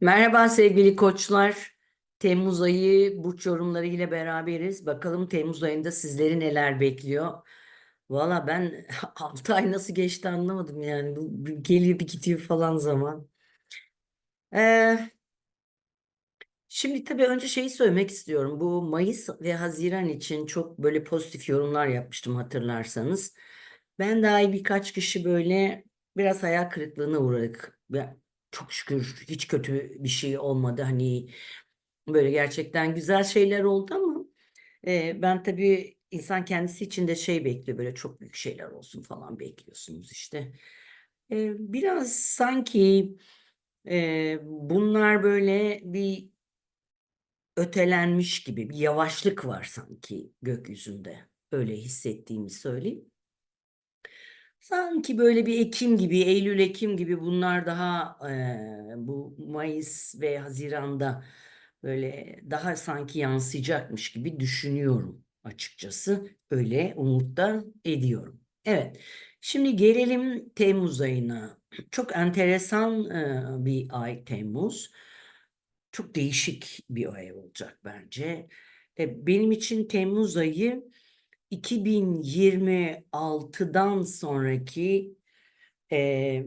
Merhaba sevgili koçlar. Temmuz ayı burç yorumları ile beraberiz. Bakalım Temmuz ayında sizleri neler bekliyor. Valla ben 6 ay nasıl geçti anlamadım yani. Bu geliyor bir gidiyor falan zaman. Ee, şimdi tabii önce şeyi söylemek istiyorum. Bu Mayıs ve Haziran için çok böyle pozitif yorumlar yapmıştım hatırlarsanız. Ben dahi birkaç kişi böyle biraz hayal kırıklığına uğradık. Çok şükür hiç kötü bir şey olmadı. Hani Böyle gerçekten güzel şeyler oldu ama e, ben tabii insan kendisi için de şey bekliyor böyle çok büyük şeyler olsun falan bekliyorsunuz işte. E, biraz sanki e, bunlar böyle bir ötelenmiş gibi bir yavaşlık var sanki gökyüzünde. Öyle hissettiğimi söyleyeyim. Sanki böyle bir Ekim gibi, Eylül, Ekim gibi bunlar daha e, bu Mayıs ve Haziran'da böyle daha sanki yansıyacakmış gibi düşünüyorum açıkçası. Öyle umut da ediyorum. Evet, şimdi gelelim Temmuz ayına. Çok enteresan e, bir ay Temmuz. Çok değişik bir ay olacak bence. E, benim için Temmuz ayı 2026'dan sonraki e,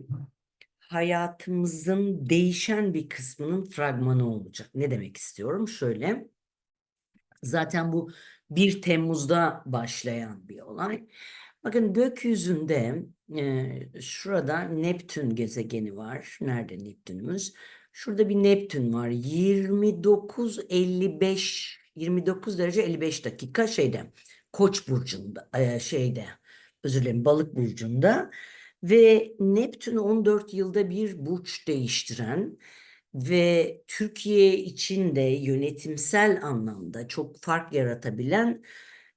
hayatımızın değişen bir kısmının fragmanı olacak. Ne demek istiyorum? Şöyle, zaten bu 1 Temmuz'da başlayan bir olay. Bakın gökyüzünde e, şurada Neptün gezegeni var. Nerede Neptünümüz? Şurada bir Neptün var. 29.55 29 derece 55 dakika şeyde Koç burcunda e, şeyde özür dilerim Balık burcunda ve Neptün 14 yılda bir burç değiştiren ve Türkiye için de yönetimsel anlamda çok fark yaratabilen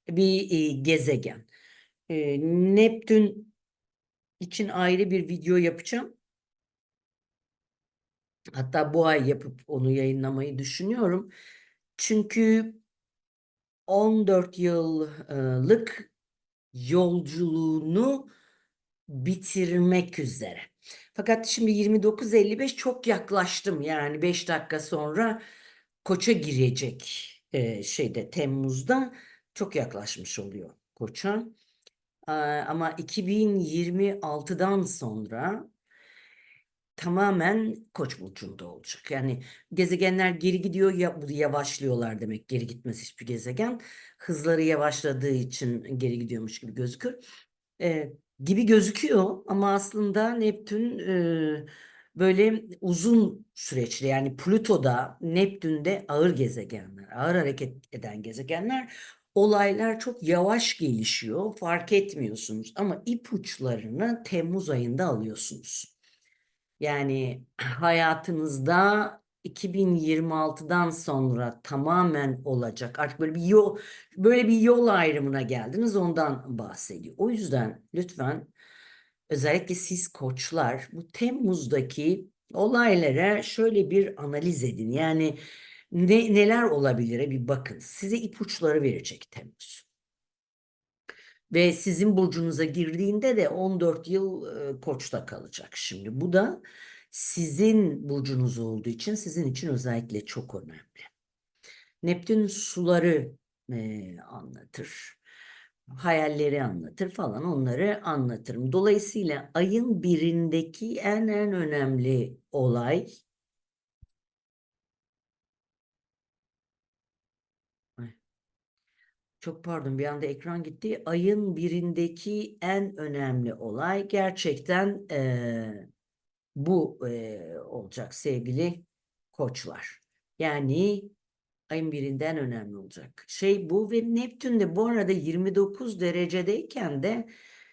bir e, gezegen. E, Neptün için ayrı bir video yapacağım. Hatta bu ay yapıp onu yayınlamayı düşünüyorum. Çünkü 14 yıllık yolculuğunu bitirmek üzere. Fakat şimdi 29.55 çok yaklaştım. Yani 5 dakika sonra Koç'a girecek e, şeyde Temmuz'da çok yaklaşmış oluyor Koç'a. Ama 2026'dan sonra tamamen Koç burcunda olacak. Yani gezegenler geri gidiyor ya bu yavaşlıyorlar demek. Geri gitmez hiçbir gezegen. Hızları yavaşladığı için geri gidiyormuş gibi gözükür. Ee, gibi gözüküyor ama aslında Neptün e, böyle uzun süreçli yani Plüto'da, Neptün'de ağır gezegenler, ağır hareket eden gezegenler olaylar çok yavaş gelişiyor, fark etmiyorsunuz ama ipuçlarını Temmuz ayında alıyorsunuz. Yani hayatınızda 2026'dan sonra tamamen olacak. Artık böyle bir yol böyle bir yol ayrımına geldiniz ondan bahsediyor. O yüzden lütfen özellikle siz koçlar bu Temmuz'daki olaylara şöyle bir analiz edin. Yani ne, neler olabilir bir bakın. Size ipuçları verecek Temmuz. Ve sizin burcunuza girdiğinde de 14 yıl e, koçta kalacak şimdi. Bu da sizin burcunuz olduğu için sizin için özellikle çok önemli. Neptün suları e, anlatır. Hayalleri anlatır falan onları anlatırım. Dolayısıyla ayın birindeki en en önemli olay Çok pardon bir anda ekran gitti. Ayın birindeki en önemli olay gerçekten eee, bu eee, olacak sevgili koçlar. Yani ayın birinden önemli olacak. Şey bu ve Neptün de bu arada 29 derecedeyken de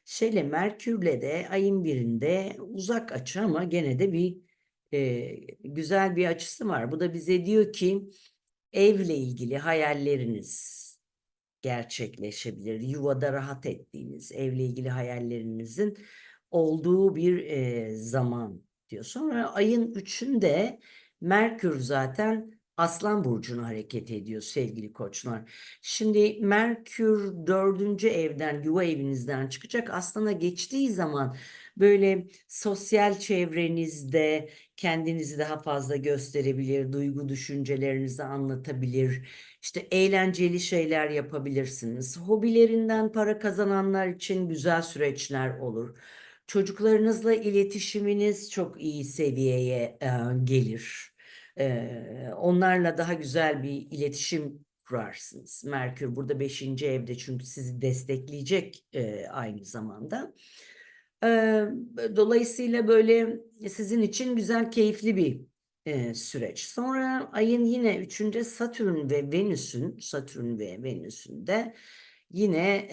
şeyle Merkürle de ayın birinde uzak açı ama gene de bir eee, güzel bir açısı var. Bu da bize diyor ki evle ilgili hayalleriniz gerçekleşebilir. Yuvada rahat ettiğiniz, evle ilgili hayallerinizin olduğu bir e, zaman diyor. Sonra ayın üçünde Merkür zaten Aslan Burcu'na hareket ediyor sevgili koçlar. Şimdi Merkür dördüncü evden, yuva evinizden çıkacak. Aslan'a geçtiği zaman böyle sosyal çevrenizde, kendinizi daha fazla gösterebilir, duygu düşüncelerinizi anlatabilir, işte eğlenceli şeyler yapabilirsiniz. Hobilerinden para kazananlar için güzel süreçler olur. Çocuklarınızla iletişiminiz çok iyi seviyeye e, gelir. E, onlarla daha güzel bir iletişim kurarsınız. Merkür burada beşinci evde çünkü sizi destekleyecek e, aynı zamanda. Dolayısıyla böyle sizin için güzel, keyifli bir süreç. Sonra ayın yine üçünde Satürn ve Venüs'ün, Satürn ve Venüs'ün de yine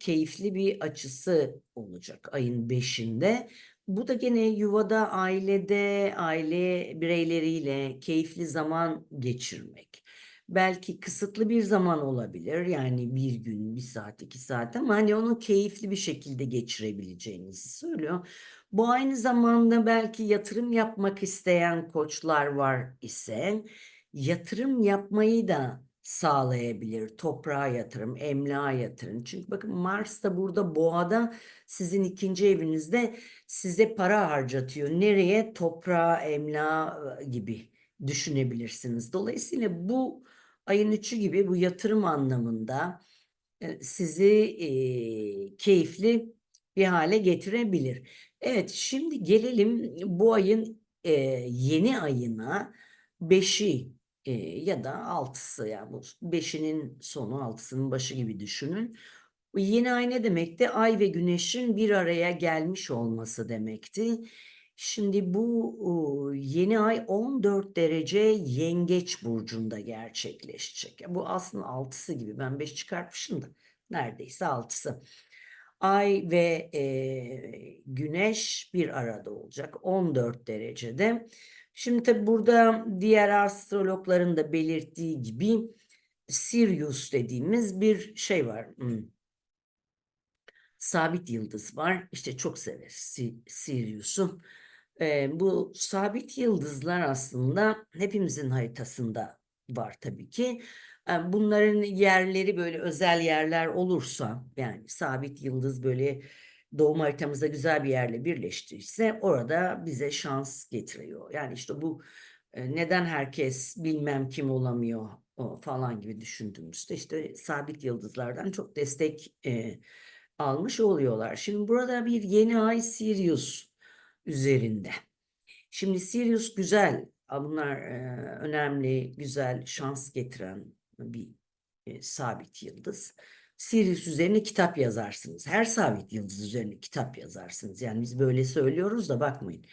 keyifli bir açısı olacak ayın beşinde. Bu da gene yuvada, ailede, aile bireyleriyle keyifli zaman geçirmek. Belki kısıtlı bir zaman olabilir. Yani bir gün, bir saat, iki saat ama hani onu keyifli bir şekilde geçirebileceğinizi söylüyor. Bu aynı zamanda belki yatırım yapmak isteyen koçlar var ise yatırım yapmayı da sağlayabilir. Toprağa yatırım, emlağa yatırım. Çünkü bakın Mars da burada boğada sizin ikinci evinizde size para harcatıyor. Nereye? Toprağa, emlağa gibi düşünebilirsiniz. Dolayısıyla bu ayın üçü gibi bu yatırım anlamında e, sizi e, keyifli bir hale getirebilir. Evet, şimdi gelelim bu ayın e, yeni ayına. Beşi e, ya da altısı yani bu beşinin sonu altısının başı gibi düşünün. Yeni ay ne demekti? Ay ve güneşin bir araya gelmiş olması demekti. Şimdi bu yeni ay 14 derece yengeç burcunda gerçekleşecek. Bu aslında altısı gibi ben 5 çıkartmışım da neredeyse altısı. Ay ve e, güneş bir arada olacak 14 derecede. Şimdi tabi burada diğer astrologların da belirttiği gibi Sirius dediğimiz bir şey var. Hmm. Sabit yıldız var. İşte çok severiz Sirius'u. Bu sabit yıldızlar aslında hepimizin haritasında var tabii ki. Bunların yerleri böyle özel yerler olursa yani sabit yıldız böyle doğum haritamızda güzel bir yerle birleştiyse orada bize şans getiriyor. Yani işte bu neden herkes bilmem kim olamıyor falan gibi düşündüğümüzde işte sabit yıldızlardan çok destek almış oluyorlar. Şimdi burada bir yeni ay Sirius üzerinde. Şimdi Sirius güzel. Bunlar e, önemli, güzel, şans getiren bir e, sabit yıldız. Sirius üzerine kitap yazarsınız. Her sabit yıldız üzerine kitap yazarsınız. Yani biz böyle söylüyoruz da bakmayın.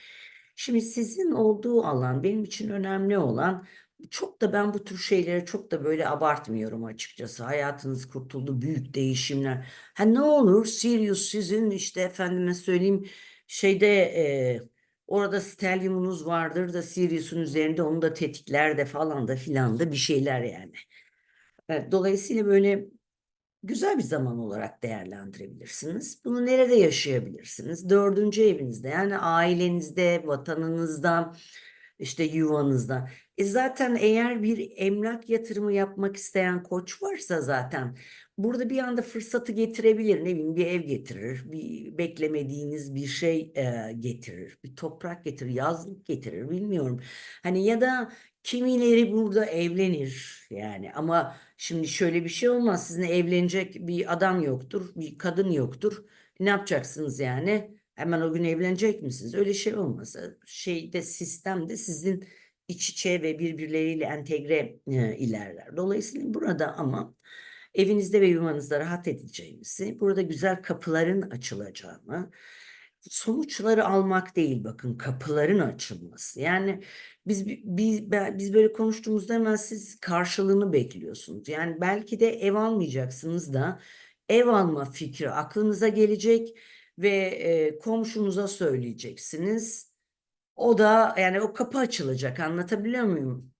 Şimdi sizin olduğu alan benim için önemli olan çok da ben bu tür şeyleri çok da böyle abartmıyorum açıkçası. Hayatınız kurtuldu, büyük değişimler. Ha ne olur Sirius sizin işte efendime söyleyeyim şeyde e, orada stelyumunuz vardır da Sirius'un üzerinde onu da tetikler de falan da filan da bir şeyler yani. Evet, dolayısıyla böyle güzel bir zaman olarak değerlendirebilirsiniz. Bunu nerede yaşayabilirsiniz? Dördüncü evinizde yani ailenizde, vatanınızda, işte yuvanızda. E zaten eğer bir emlak yatırımı yapmak isteyen koç varsa zaten burada bir anda fırsatı getirebilir. Ne bileyim bir ev getirir, bir beklemediğiniz bir şey e, getirir, bir toprak getirir, yazlık getirir bilmiyorum. Hani ya da kimileri burada evlenir yani ama şimdi şöyle bir şey olmaz. Sizin evlenecek bir adam yoktur, bir kadın yoktur. Ne yapacaksınız yani? Hemen o gün evlenecek misiniz? Öyle şey olmaz. Şeyde sistemde sizin iç içe ve birbirleriyle entegre e, ilerler. Dolayısıyla burada ama evinizde ve yuvanızda rahat edeceğinizi, burada güzel kapıların açılacağını, sonuçları almak değil bakın kapıların açılması. Yani biz biz biz böyle konuştuğumuzda hemen siz karşılığını bekliyorsunuz. Yani belki de ev almayacaksınız da ev alma fikri aklınıza gelecek ve e, komşunuza söyleyeceksiniz. O da yani o kapı açılacak anlatabiliyor muyum?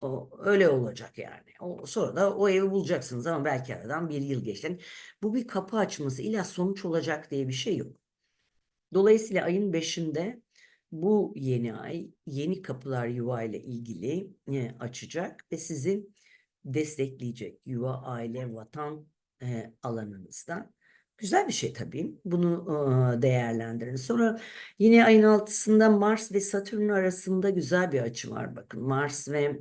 O öyle olacak yani. O, sonra da o evi bulacaksınız ama belki aradan bir yıl geçti. bu bir kapı açması illa sonuç olacak diye bir şey yok. Dolayısıyla ayın 5'inde bu yeni ay yeni kapılar yuva ile ilgili e, açacak ve sizi destekleyecek yuva, aile, vatan e, alanınızda. Güzel bir şey tabii. Bunu e, değerlendirin. Sonra yine ayın altısında Mars ve Satürn arasında güzel bir açı var. Bakın Mars ve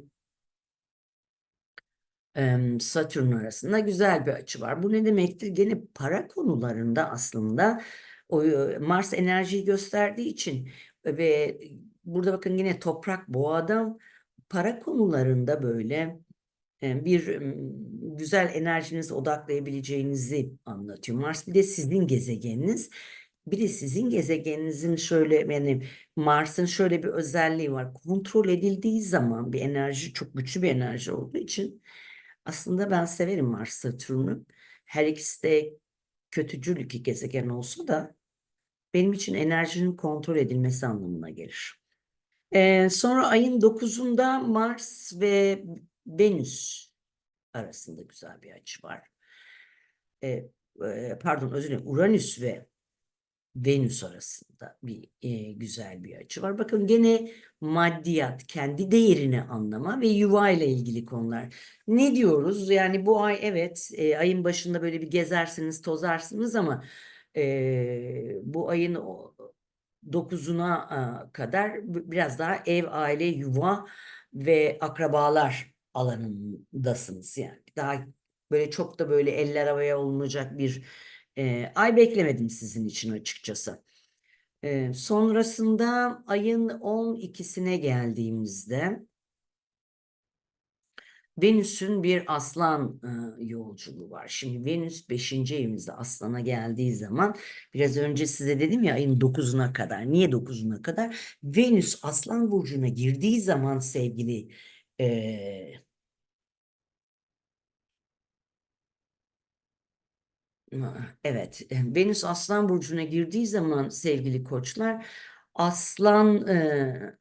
Satürn arasında güzel bir açı var. Bu ne demektir? Gene para konularında aslında o e, Mars enerjiyi gösterdiği için ve burada bakın yine toprak boğada para konularında böyle e, bir m, güzel enerjinizi odaklayabileceğinizi anlatıyor. Mars bir de sizin gezegeniniz. Bir de sizin gezegeninizin şöyle yani Mars'ın şöyle bir özelliği var. Kontrol edildiği zaman bir enerji çok güçlü bir enerji olduğu için aslında ben severim Mars Satürn'ü. Her ikisi de kötücül iki gezegen olsa da benim için enerjinin kontrol edilmesi anlamına gelir. Ee, sonra ayın 9'unda Mars ve Venüs arasında güzel bir açı var. Ee, e, pardon özür dilerim Uranüs ve Venüs arasında bir e, güzel bir açı var. Bakın gene maddiyat, kendi değerini anlama ve yuva ile ilgili konular. Ne diyoruz? Yani bu ay evet e, ayın başında böyle bir gezersiniz, tozarsınız ama e, bu ayın o- 9'una a, kadar biraz daha ev, aile, yuva ve akrabalar alanındasınız yani. Daha böyle çok da böyle eller havaya olunacak bir e, ay beklemedim sizin için açıkçası. E, sonrasında ayın 12'sine geldiğimizde Venüs'ün bir aslan e, yolculuğu var. Şimdi Venüs 5. evimizde aslana geldiği zaman biraz önce size dedim ya ayın 9'una kadar. Niye 9'una kadar? Venüs aslan burcuna girdiği zaman sevgili e, Evet, e, Venüs Aslan burcuna girdiği zaman sevgili koçlar Aslan e,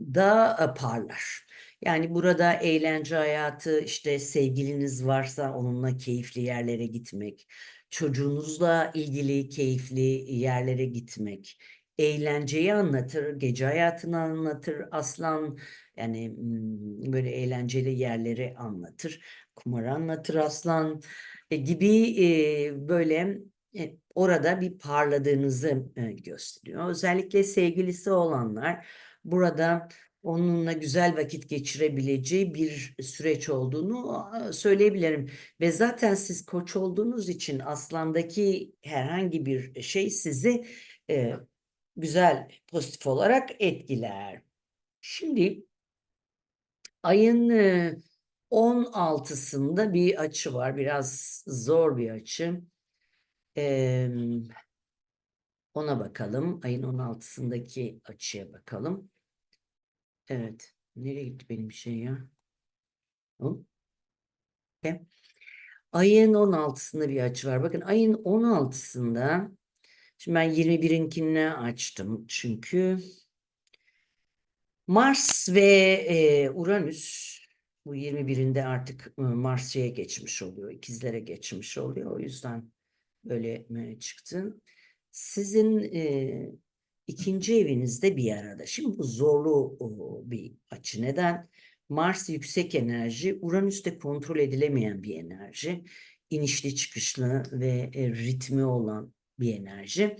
da parlar. Yani burada eğlence hayatı, işte sevgiliniz varsa onunla keyifli yerlere gitmek, çocuğunuzla ilgili keyifli yerlere gitmek, eğlenceyi anlatır, gece hayatını anlatır, aslan yani mm, böyle eğlenceli yerleri anlatır, kumarı anlatır aslan gibi e, böyle e, orada bir parladığınızı e, gösteriyor. Özellikle sevgilisi olanlar burada onunla güzel vakit geçirebileceği bir süreç olduğunu söyleyebilirim. Ve zaten siz koç olduğunuz için aslandaki herhangi bir şey sizi e, güzel, pozitif olarak etkiler. Şimdi ayın e, 16'sında bir açı var. Biraz zor bir açı. Ee, ona bakalım. Ayın 16'sındaki açıya bakalım. Evet. Nereye gitti benim şey ya? Hop. Okay. Ayın 16'sında bir açı var. Bakın ayın 16'sında şimdi ben 21'inkini açtım çünkü Mars ve e, Uranüs bu 21'inde artık e, Mars şeye geçmiş oluyor. ikizlere geçmiş oluyor. O yüzden böyle çıktı. Sizin e, ikinci evinizde bir arada. Şimdi bu zorlu o, bir açı. Neden? Mars yüksek enerji, Uranüs de kontrol edilemeyen bir enerji. İnişli çıkışlı ve e, ritmi olan bir enerji.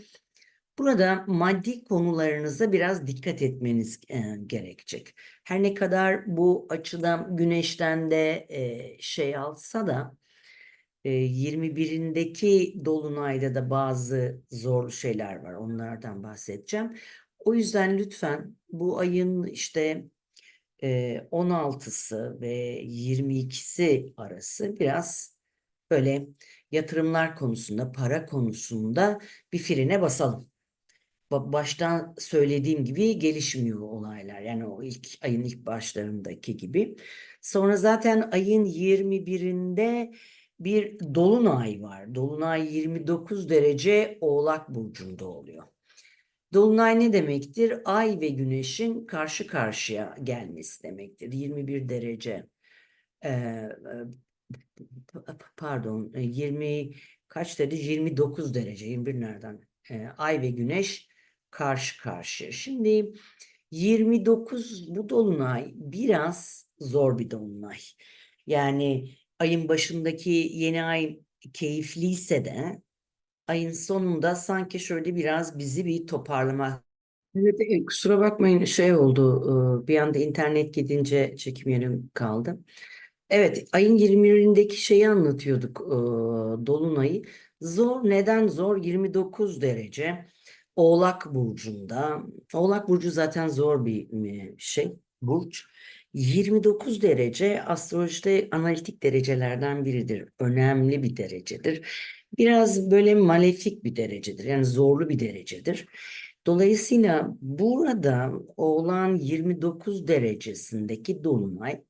Burada maddi konularınıza biraz dikkat etmeniz e, gerekecek. Her ne kadar bu açıdan güneşten de e, şey alsa da e, 21'indeki dolunayda da bazı zorlu şeyler var. Onlardan bahsedeceğim. O yüzden lütfen bu ayın işte e, 16'sı ve 22'si arası biraz böyle yatırımlar konusunda, para konusunda bir frene basalım ba- baştan söylediğim gibi gelişmiyor olaylar. Yani o ilk ayın ilk başlarındaki gibi. Sonra zaten ayın 21'inde bir dolunay var. Dolunay 29 derece Oğlak burcunda oluyor. Dolunay ne demektir? Ay ve güneşin karşı karşıya gelmesi demektir. 21 derece. P- pardon 20 kaç derece? 29 derece. 21 nereden? Ee, Ay ve güneş karşı karşıya. Şimdi 29 bu dolunay biraz zor bir dolunay. Yani ayın başındaki yeni ay keyifliyse de ayın sonunda sanki şöyle biraz bizi bir toparlamak. Evet, e, kusura bakmayın şey oldu e, bir anda internet gidince çekim yerim kaldı. Evet ayın 21'indeki şeyi anlatıyorduk e, Dolunay'ı. Zor neden zor 29 derece Oğlak Burcu'nda. Oğlak Burcu zaten zor bir e, şey burç. 29 derece astrolojide analitik derecelerden biridir. Önemli bir derecedir. Biraz böyle malefik bir derecedir. Yani zorlu bir derecedir. Dolayısıyla burada Oğlan 29 derecesindeki dolunay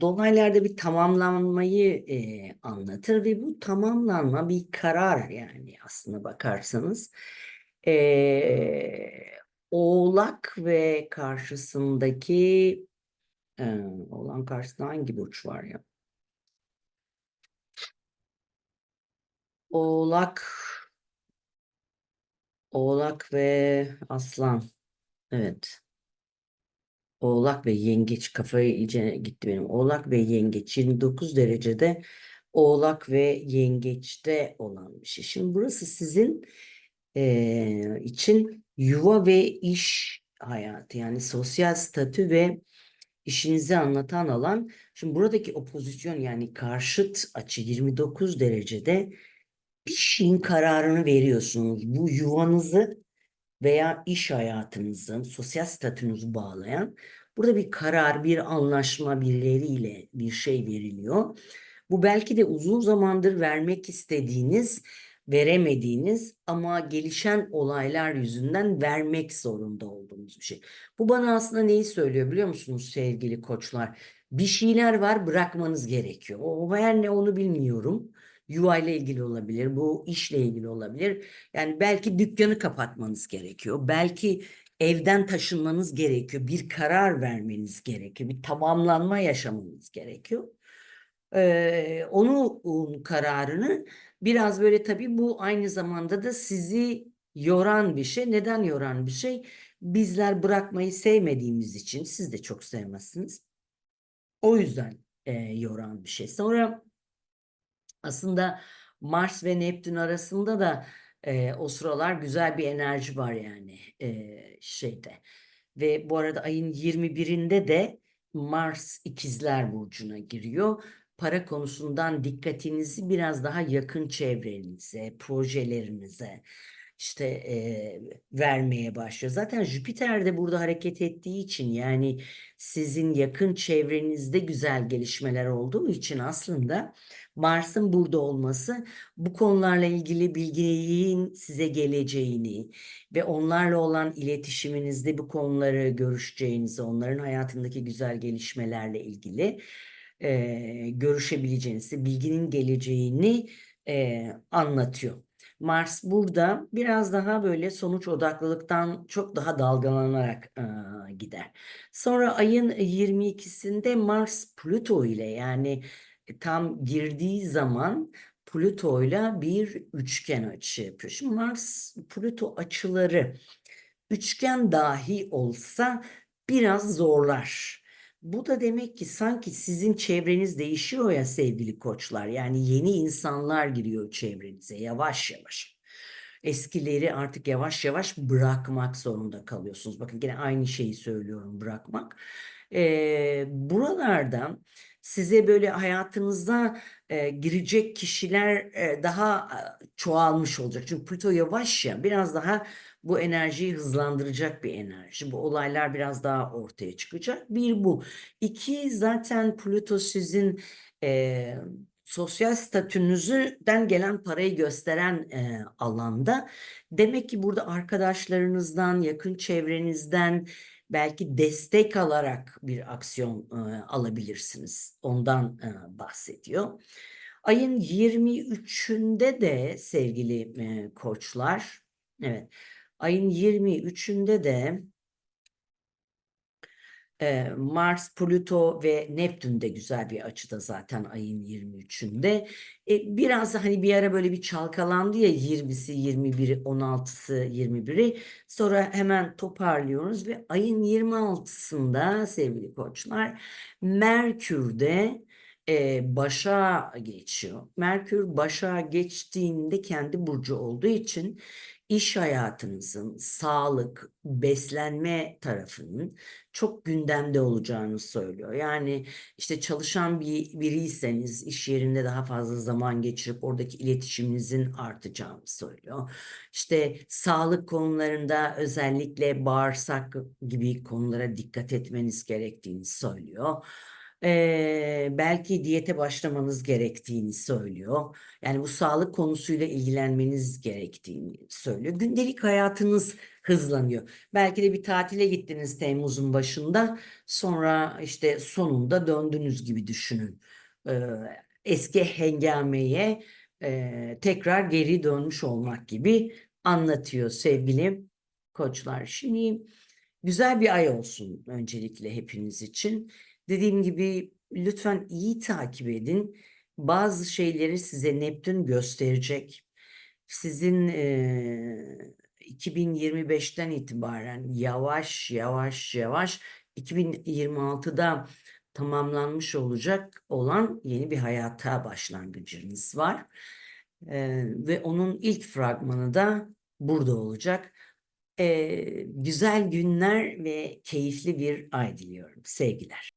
dolaylarda bir tamamlanmayı e, anlatır ve bu tamamlanma bir karar yani aslına bakarsanız. E, Oğlak ve karşısındaki e, Oğlan karşısında hangi burç var ya? Oğlak Oğlak ve Aslan. Evet. Oğlak ve Yengeç kafayı iyice gitti benim. Oğlak ve Yengeç 29 derecede Oğlak ve Yengeç'te olan bir şey. Şimdi burası sizin eee, için yuva ve iş hayatı yani sosyal statü ve işinizi anlatan alan. Şimdi buradaki opozisyon yani karşıt açı 29 derecede bir şeyin kararını veriyorsunuz. Bu yuvanızı veya iş hayatınızı, sosyal statünüzü bağlayan burada bir karar, bir anlaşma birileriyle bir şey veriliyor. Bu belki de uzun zamandır vermek istediğiniz, veremediğiniz ama gelişen olaylar yüzünden vermek zorunda olduğunuz bir şey. Bu bana aslında neyi söylüyor biliyor musunuz sevgili koçlar? Bir şeyler var bırakmanız gerekiyor. O her ne onu bilmiyorum. Yuva ile ilgili olabilir, bu işle ilgili olabilir. Yani belki dükkanı kapatmanız gerekiyor. Belki evden taşınmanız gerekiyor. Bir karar vermeniz gerekiyor. Bir tamamlanma yaşamanız gerekiyor. Ee, onu onun kararını biraz böyle tabii bu aynı zamanda da sizi yoran bir şey. Neden yoran bir şey? Bizler bırakmayı sevmediğimiz için siz de çok sevmezsiniz. O yüzden e, yoran bir şey. Sonra aslında Mars ve Neptün arasında da e, o sıralar güzel bir enerji var yani e, şeyde. Ve bu arada ayın 21'inde de Mars İkizler Burcu'na giriyor. Para konusundan dikkatinizi biraz daha yakın çevrenize, projelerinize işte e, vermeye başlıyor. Zaten Jüpiter de burada hareket ettiği için yani sizin yakın çevrenizde güzel gelişmeler olduğu için aslında Mars'ın burada olması bu konularla ilgili bilginin size geleceğini ve onlarla olan iletişiminizde bu konuları görüşeceğinizi, onların hayatındaki güzel gelişmelerle ilgili e, görüşebileceğinizi, bilginin geleceğini e, anlatıyor. Mars burada biraz daha böyle sonuç odaklılıktan çok daha dalgalanarak e, gider. Sonra ayın 22'sinde Mars Plüto ile yani tam girdiği zaman Plüto ile bir üçgen açı yapıyor. Şimdi Mars Plüto açıları üçgen dahi olsa biraz zorlar. Bu da demek ki sanki sizin çevreniz değişiyor ya sevgili koçlar. Yani yeni insanlar giriyor çevrenize yavaş yavaş. Eskileri artık yavaş yavaş bırakmak zorunda kalıyorsunuz. Bakın yine aynı şeyi söylüyorum bırakmak. Ee, buralarda size böyle hayatınıza e, girecek kişiler e, daha e, çoğalmış olacak. Çünkü Plüto yavaş ya biraz daha bu enerjiyi hızlandıracak bir enerji. Bu olaylar biraz daha ortaya çıkacak. Bir bu. İki zaten Plüto sizin e, sosyal statünüzden gelen parayı gösteren e, alanda. Demek ki burada arkadaşlarınızdan, yakın çevrenizden belki destek alarak bir aksiyon e, alabilirsiniz. Ondan e, bahsediyor. Ayın 23'ünde de sevgili e, koçlar, evet, ayın 23'ünde de e, Mars, Plüto ve Neptün de güzel bir açıda zaten ayın 23'ünde. E, biraz da hani bir ara böyle bir çalkalandı ya 20'si, 21'i, 16'sı, 21'i. Sonra hemen toparlıyoruz ve ayın 26'sında sevgili koçlar Merkür'de e, Başak'a geçiyor. Merkür Başak'a geçtiğinde kendi burcu olduğu için iş hayatınızın, sağlık, beslenme tarafının çok gündemde olacağını söylüyor. Yani işte çalışan bir biriyseniz iş yerinde daha fazla zaman geçirip oradaki iletişiminizin artacağını söylüyor. İşte sağlık konularında özellikle bağırsak gibi konulara dikkat etmeniz gerektiğini söylüyor. Ee, belki diyete başlamanız gerektiğini söylüyor. Yani bu sağlık konusuyla ilgilenmeniz gerektiğini söylüyor. Gündelik hayatınız hızlanıyor. Belki de bir tatile gittiniz Temmuz'un başında, sonra işte sonunda döndünüz gibi düşünün. Ee, eski hengameye e, tekrar geri dönmüş olmak gibi anlatıyor sevgili koçlar. Şimdi güzel bir ay olsun öncelikle hepiniz için. Dediğim gibi lütfen iyi takip edin. Bazı şeyleri size Neptün gösterecek. Sizin eee 2025'ten itibaren yavaş yavaş yavaş 2026'da tamamlanmış olacak olan yeni bir hayata başlangıcınız var. Eee, ve onun ilk fragmanı da burada olacak. Eee, güzel günler ve keyifli bir ay diliyorum. Sevgiler.